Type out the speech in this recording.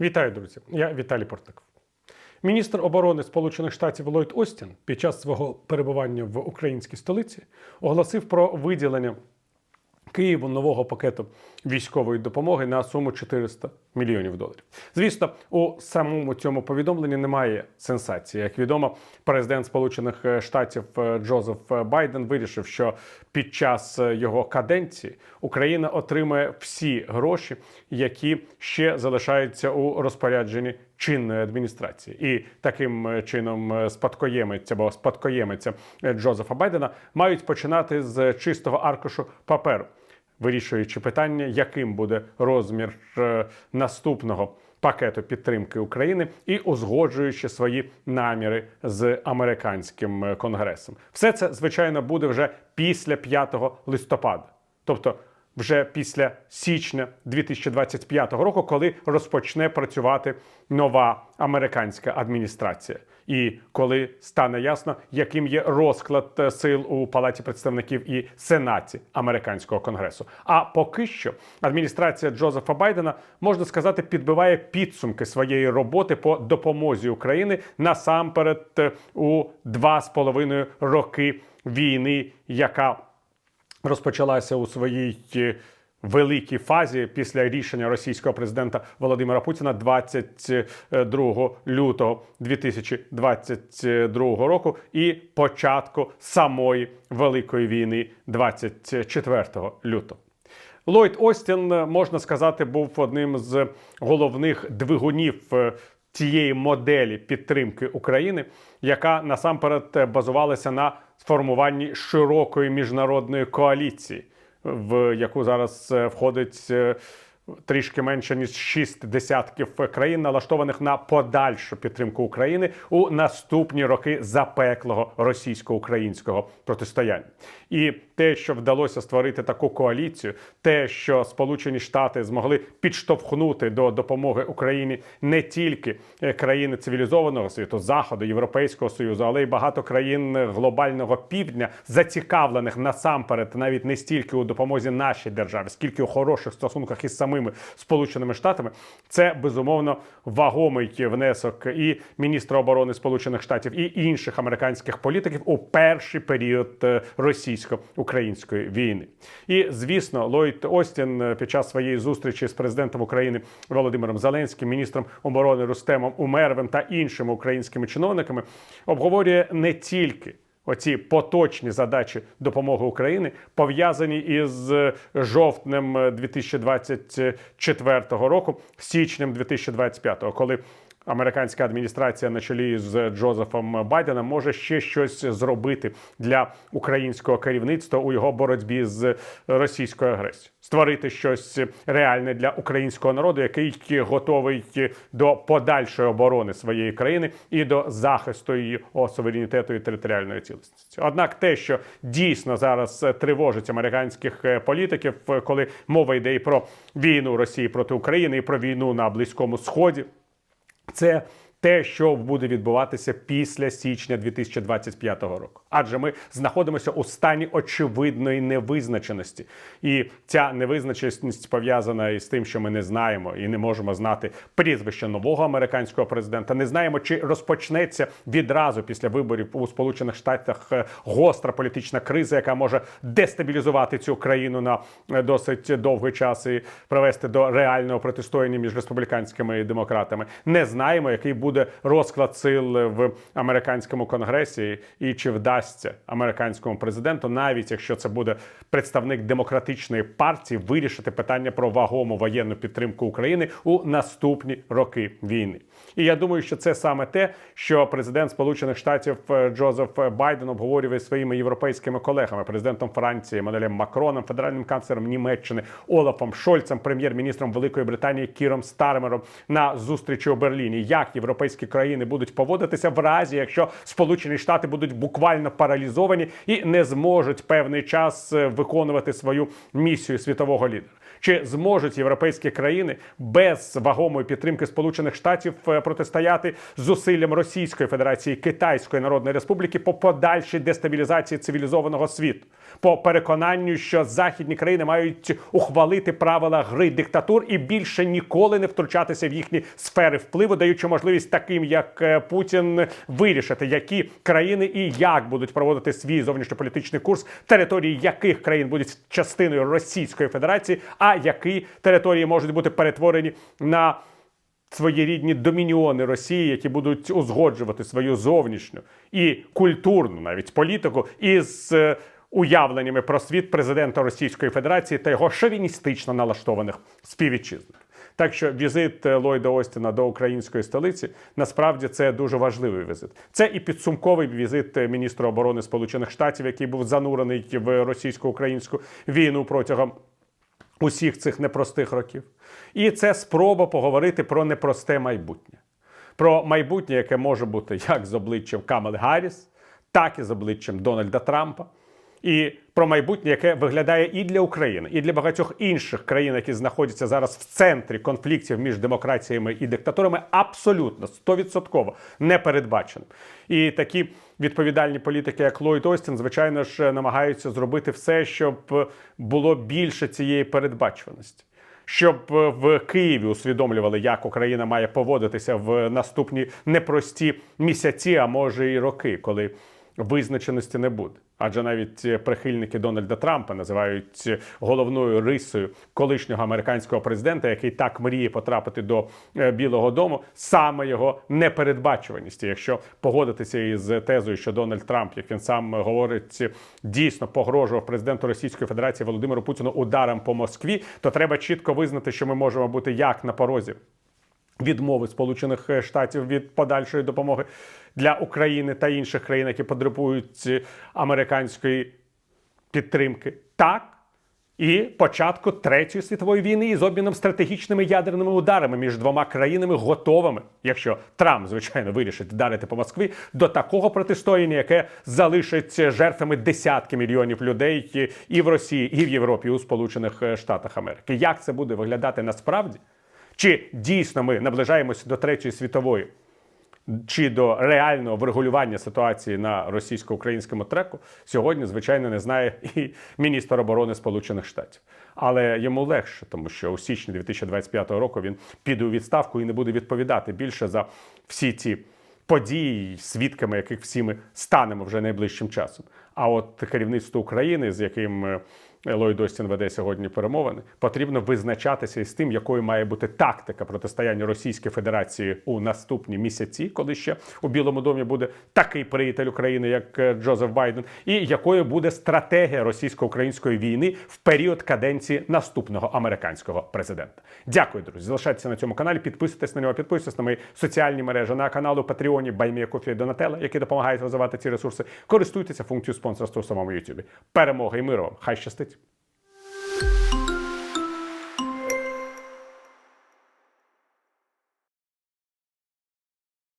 Вітаю, друзі! Я Віталій Портников. Міністр оборони Сполучених Штатів Ллойд Остін під час свого перебування в українській столиці оголосив про виділення Києву нового пакету військової допомоги на суму 400 мільйонів доларів. Звісно, у самому цьому повідомленні немає сенсації. Як відомо, президент Сполучених Штатів е, Джозеф Байден вирішив, що під час е, його каденції Україна отримає всі гроші, які ще залишаються у розпорядженні чинної адміністрації, і таким е, чином е, спадкоємець або спадкоємиця е, Джозефа Байдена мають починати з чистого аркушу паперу, вирішуючи питання, яким буде розмір е, наступного. Пакету підтримки України і узгоджуючи свої наміри з американським е, конгресом, все це звичайно буде вже після 5 листопада, тобто вже після січня 2025 року, коли розпочне працювати нова американська адміністрація, і коли стане ясно, яким є розклад е, сил у палаті представників і сенаті американського конгресу. А поки що адміністрація Джозефа Байдена можна сказати підбиває підсумки своєї роботи по допомозі України насамперед е, у два з половиною роки війни, яка розпочалася у своїй е, великій фазі після рішення російського президента Володимира Путіна 22 лютого 2022 року і початку самої великої війни 24 лютого. Ллойд Остін, можна сказати, був одним з головних двигунів е, цієї моделі підтримки України, яка насамперед базувалася на сформуванні широкої міжнародної коаліції, в яку зараз е, входить е, трішки менше ніж шість десятків країн, налаштованих на подальшу підтримку України у наступні роки запеклого російсько-українського протистояння. І те, що вдалося створити таку коаліцію, те, що Сполучені Штати змогли підштовхнути до допомоги Україні не тільки е, країни цивілізованого світу, заходу, Європейського союзу, але й багато країн глобального півдня, зацікавлених насамперед навіть не стільки у допомозі нашій державі, скільки у хороших стосунках із самими Сполученими Штатами, це безумовно вагомий внесок і міністра оборони Сполучених Штатів, і інших американських політиків у перший період е, російсько-української війни. І звісно, Ллойд Остін е, під час своєї зустрічі з президентом України Володимиром Зеленським, міністром оборони Рустемом Умеровим та іншими українськими чиновниками обговорює не тільки. Оці поточні задачі допомоги України пов'язані із жовтнем 2024 року, січнем 2025, коли американська адміністрація на чолі з Джозефом Байденом може ще щось зробити для українського керівництва у його боротьбі з російською агресією, створити щось реальне для українського народу, який готовий до подальшої оборони своєї країни і до захисту її суверенітету і територіальної цілісності. Однак, те, що дійсно зараз тривожить американських політиків, коли мова йде і про війну Росії проти України, і про війну на Близькому Сході. Це те, що буде відбуватися після січня 2025 року, адже ми знаходимося у стані очевидної невизначеності, і ця невизначеність пов'язана із тим, що ми не знаємо і не можемо знати прізвище нового американського президента. Не знаємо, чи розпочнеться відразу після виборів у Сполучених Штатах е, гостра політична криза, яка може дестабілізувати цю країну на е, досить довгий час і привести до реального протистояння між республіканськими і демократами. Не знаємо, який буде буде розклад сил в американському конгресі, і чи вдасться американському президенту, навіть якщо це буде представник демократичної партії, вирішити питання про вагому воєнну підтримку України у наступні роки війни. І я думаю, що це саме те, що президент Сполучених Штатів е, Джозеф Байден обговорює зі своїми європейськими колегами, президентом Франції Еммануелем Макроном, федеральним канцлером Німеччини Олафом Шольцем, прем'єр-міністром Великої Британії Кіром Стармером на зустрічі у Берліні, як європейські європейські країни будуть поводитися в разі, якщо Сполучені Штати будуть буквально паралізовані і не зможуть певний час е, виконувати свою місію світового лідера. Чи зможуть європейські країни без вагомої підтримки Сполучених Штатів е, протистояти зусиллям Російської Федерації Китайської Народної Республіки по подальшій дестабілізації цивілізованого світу? По переконанню, що західні країни мають ухвалити правила гри диктатур і більше ніколи не втручатися в їхні сфери впливу, даючи можливість таким, як е, Путін, вирішити, які країни і як будуть проводити свій зовнішньополітичний курс, території яких країн будуть частиною Російської Федерації, а які території можуть бути перетворені на своєрідні домініони Росії, які будуть узгоджувати свою зовнішню і культурну навіть політику із е, уявленнями про світ президента Російської Федерації та його шовіністично налаштованих співвітчизників. Так що візит е, Ллойда Остіна до української столиці насправді це дуже важливий візит. Це і підсумковий візит е, міністра оборони Сполучених Штатів, який був занурений в російсько-українську війну протягом усіх цих непростих років. І це спроба поговорити про непросте майбутнє. Про майбутнє, яке може бути як з обличчям Камали Гарріс, так і з обличчям Дональда Трампа. І про майбутнє, яке виглядає і для України, і для багатьох інших країн, які знаходяться зараз в центрі конфліктів між демократіями і диктатурами, абсолютно 100% непередбаченим. І такі відповідальні політики, як Ллойд Остін, звичайно ж, намагаються зробити все, щоб було більше цієї передбачуваності. Щоб е, в Києві усвідомлювали, як Україна має поводитися в наступні непрості місяці, а може і роки, коли визначеності не буде. Адже навіть прихильники Дональда Трампа називають головною рисою колишнього американського президента, який так мріє потрапити до е, Білого Дому, саме його непередбачуваність. Якщо погодитися із тезою, що Дональд Трамп, як він сам говорить, дійсно погрожував президенту Російської Федерації Володимиру Путіну ударом по Москві, то треба чітко визнати, що ми можемо бути як на порозі відмови Сполучених Штатів від подальшої допомоги для України та інших країн, які потребують е, американської підтримки, так і початку третьої світової війни із обміном стратегічними ядерними ударами між двома країнами готовими, якщо Трамп, звичайно, вирішить вдарити по Москві, до такого протистояння, яке залишить жертвами десятки мільйонів людей і в Росії, і в Європі, і у Сполучених Штатах Америки. Як це буде виглядати насправді? Чи дійсно ми наближаємося до третьої світової, чи до реального врегулювання ситуації на російсько-українському треку, сьогодні, звичайно, не знає і міністр оборони Сполучених Штатів. Але йому легше, тому що у січні 2025 року він піде у відставку і не буде відповідати більше за всі ті події, свідками яких всі ми станемо вже найближчим часом. А от керівництво України, з яким е, Ллойд Остін веде сьогодні перемовини, потрібно визначатися із тим, якою має бути тактика протистояння Російської Федерації у наступні місяці, коли ще у Білому домі буде такий приятель України, як е, Джозеф Байден, і якою буде стратегія російсько-української війни в період каденції наступного американського президента. Дякую, друзі. Залишайтеся на цьому каналі, підписуйтесь на нього, підписуйтесь на мої соціальні мережі на каналу Патреоні Баймія Кофі Донателла, які допомагають розвивати ці ресурси. Користуйтеся функцією спонсорства у самому Ютубі. Перемоги і миру! Хай щастить!